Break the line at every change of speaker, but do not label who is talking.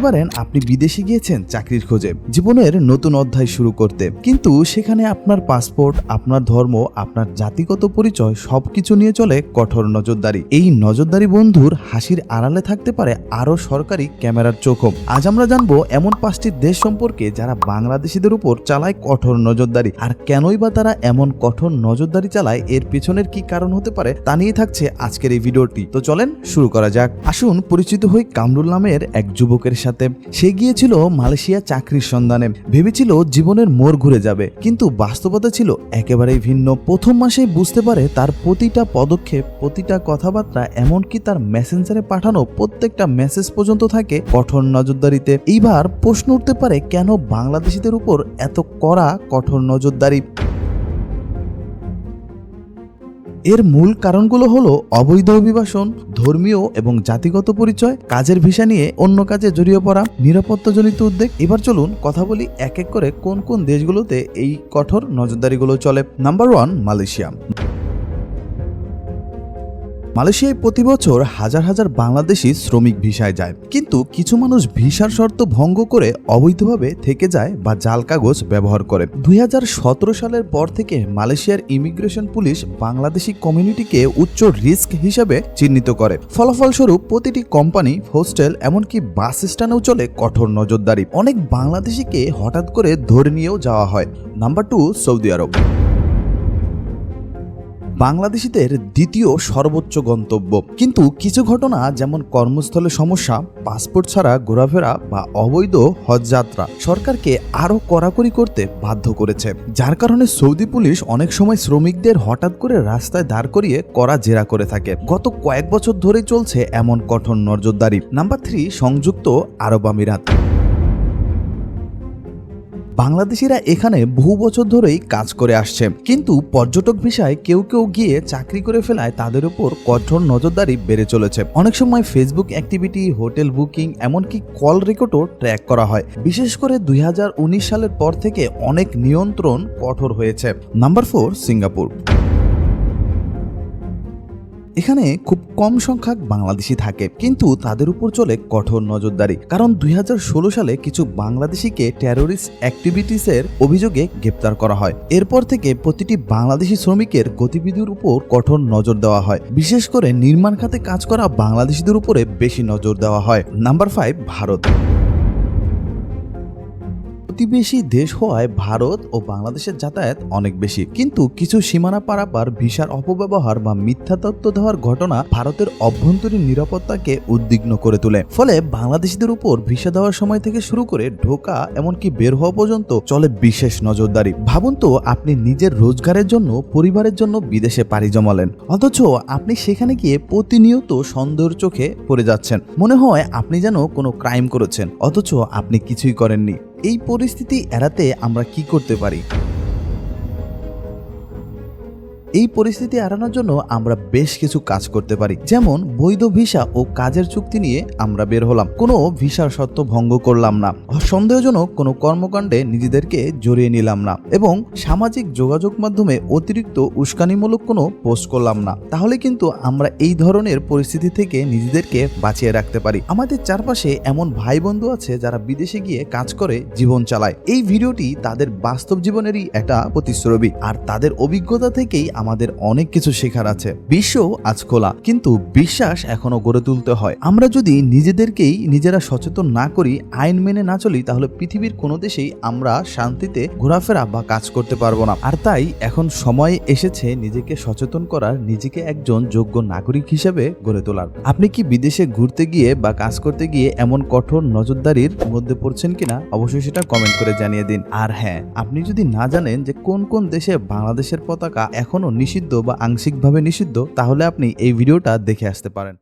পারেন, আপনি বিদেশে গিয়েছেন চাকরির খোঁজে, জীবনের নতুন অধ্যায় শুরু করতে। কিন্তু সেখানে আপনার পাসপোর্ট, আপনার ধর্ম, আপনার জাতিগত পরিচয় সবকিছু নিয়ে চলে কঠোর নজরদারি। এই নজরদারি বন্ধুর হাসির আড়ালে থাকতে পারে আরও সরকারি ক্যামেরার চোখম আজ আমরা জানব এমন পাঁচটি দেশ সম্পর্কে যারা বাংলাদেশিদের উপর চালায় কঠোর নজরদারি। আর কেনই বা তারা এমন কঠোর নজরদারি চালায়, এর পেছনের কি কারণ হতে পারে তা নিয়ে থাকছে আজকের এই ভিডিওটি। তো চলেন শুরু করা যাক। আসুন পরিচিত হই কামরুল নামের এক যুবকের সাথে। সে গিয়েছিল মালয়েশিয়া চাকরির সন্ধানে। ভেবেছিল জীবনের মোড় ঘুরে যাবে। কিন্তু বাস্তবতা ছিল একেবারেই ভিন্ন। প্রথম মাসেই বুঝতে পারে তার প্রতিটা পদক্ষেপ, প্রতিটা কথাবার্তা, এমনকি তার মেসেঞ্জারে পাঠানো প্রত্যেকটা মেসেজ পর্যন্ত থাকে কঠোর নজরদারিতে। এইবার প্রশ্ন উঠতে পারে কেন বাংলাদেশিদের উপর এত কড়া, কঠোর নজরদারি? এর মূল কারণগুলো হলো অবৈধ অভিবাসন, ধর্মীয় এবং জাতিগত পরিচয়, কাজের ভিসা নিয়ে অন্য কাজে জড়িয়ে পড়া, নিরাপত্তাজনিত উদ্বেগ। এবার চলুন কথা বলি এক এক করে কোন কোন দেশগুলোতে এই কঠোর নজরদারিগুলো চলে। নাম্বার ওয়ান মালয়েশিয়া মালয়েশিয়ায় প্রতি বছর হাজার হাজার বাংলাদেশি শ্রমিক ভিসায় যায়। কিন্তু কিছু মানুষ ভিসার শর্ত ভঙ্গ করে অবৈধভাবে থেকে যায় বা জাল কাগজ ব্যবহার করে। দুই হাজার সতেরো সালের পর থেকে মালয়েশিয়ার ইমিগ্রেশন পুলিশ বাংলাদেশি কমিউনিটিকে উচ্চ রিস্ক হিসেবে চিহ্নিত করে। ফলাফলস্বরূপ প্রতিটি কোম্পানি, হোস্টেল, এমনকি বাস স্ট্যান্ডেও চলে কঠোর নজরদারি। অনেক বাংলাদেশিকে হঠাৎ করে ধরে নিয়েও যাওয়া হয়। নাম্বার টু, সৌদি আরব। বাংলাদেশিদের দ্বিতীয় সর্বোচ্চ গন্তব্য। কিন্তু কিছু ঘটনা, যেমন কর্মস্থলে সমস্যা, পাসপোর্ট ছাড়া ঘোরাফেরা বা অবৈধ হজযাত্রা সরকারকে আরও কড়াকড়ি করতে বাধ্য করেছে। যার কারণে সৌদি পুলিশ অনেক সময় শ্রমিকদের হঠাৎ করে রাস্তায় দাঁড় করিয়ে করা জেরা করে থাকে। গত কয়েক বছর ধরেই চলছে এমন কঠোর নজরদারি। নাম্বার থ্রি, সংযুক্ত আরব আমিরাত। বাংলাদেশিরা এখানে বহু বছর ধরেই কাজ করে আসছে। কিন্তু পর্যটক ভিসায় কেউ কেউ গিয়ে চাকরি করে ফেলায় তাদের উপর কঠোর নজরদারি বেড়ে চলেছে। অনেক সময় ফেসবুক অ্যাক্টিভিটি হোটেল বুকিং এমনকি কল রেকর্ডও ট্র্যাক করা হয়। বিশেষ করে দুই হাজার উনিশ সালের পর থেকে অনেক নিয়ন্ত্রণ কঠোর হয়েছে। নাম্বার ফোর সিঙ্গাপুর এখানে খুব কম সংখ্যক বাংলাদেশি থাকে, কিন্তু তাদের উপর চলে কঠোর নজরদারি। কারণ দুই হাজার ষোলো সালে কিছু বাংলাদেশিকে টেরোরিস্ট অ্যাক্টিভিটিসের অভিযোগে গ্রেপ্তার করা হয়। এরপর থেকে প্রতিটি বাংলাদেশি শ্রমিকের গতিবিধির উপর কঠোর নজর দেওয়া হয়। বিশেষ করে নির্মাণ খাতে কাজ করা বাংলাদেশিদের উপরে বেশি নজর দেওয়া হয়। Number five Bharat. প্রতিবেশী দেশ হওয়ায় ভারত ও বাংলাদেশের যাতায়াত অনেক বেশি। কিন্তু কিছু সীমানা পারাপার, ভিসার অপব্যবহার বা মিথ্যা তথ্য দেওয়ার ঘটনা ভারতের অভ্যন্তরীণ নিরাপত্তাকে উদ্বিগ্ন করে তোলে। ফলে বাংলাদেশিদের উপর ভিসা দেওয়ার সময় থেকে শুরু করে ঢোকা, এমনকি বের হওয়া পর্যন্ত চলে বিশেষ নজরদারি। ভাবুন তো, আপনি নিজের রোজগারের জন্য, পরিবারের জন্য বিদেশে পাড়ি জমালেন। অথচ আপনি সেখানে গিয়ে প্রতিনিয়ত সন্দেহের চোখে পড়ে যাচ্ছেন। মনে হয় আপনি যেন কোনো ক্রাইম করেছেন, অথচ আপনি কিছুই করেননি। এই পরিস্থিতি এড়াতে আমরা কি করতে পারি? এই পরিস্থিতি এড়ানোর জন্য আমরা বেশ কিছু কাজ করতে পারি। যেমন বৈধ ভিসা ও কাজের চুক্তি নিয়ে আমরা বের হলাম। কোনো ভিসার শর্ত ভঙ্গ করলাম না। সন্দেহজনক কোনো কর্মকাণ্ডে নিজেদেরকে জড়িয়ে নিলাম না এবং সামাজিক যোগাযোগ মাধ্যমে অতিরিক্ত উস্কানিমূলক কোনো পোস্ট করলাম না। তাহলে কিন্তু আমরা এই ধরনের পরিস্থিতি থেকে নিজেদেরকে বাঁচিয়ে রাখতে পারি। আমাদের চারপাশে এমন ভাই বন্ধু আছে যারা বিদেশে গিয়ে কাজ করে, জীবন চালায়। এই ভিডিওটি তাদের বাস্তব জীবনেরই একটা প্রতিশ্রবী আর তাদের অভিজ্ঞতা থেকেই আমাদের অনেক কিছু শেখার আছে। বিশ্ব আজ খোলা, কিন্তু বিশ্বাস এখনও গড়ে তুলতে হয়। আমরা যদি নিজেদেরকেই নিজেরা সচেতন না করি, আইন মেনে না চলি, তাহলে পৃথিবীর কোনো দেশেই আমরা শান্তিতে ঘোরাফেরা বা কাজ করতে পারব না। আর তাই এখন সময় এসেছে নিজেকে সচেতন করার, নিজেকে একজন যোগ্য নাগরিক হিসেবে গড়ে তোলার। আপনি কি বিদেশে ঘুরতে গিয়ে বা কাজ করতে গিয়ে এমন কঠোর নজরদারির মধ্যে পড়ছেন কিনা? অবশ্যই সেটা কমেন্ট করে জানিয়ে দিন। আর হ্যাঁ আপনি যদি না জানেন যে কোন কোন দেশে বাংলাদেশের পতাকা এখনও নিষিদ্ধ বা আংশিকভাবে নিষিদ্ধ তাহলে আপনি এই ভিডিওটা দেখে আসতে পারেন।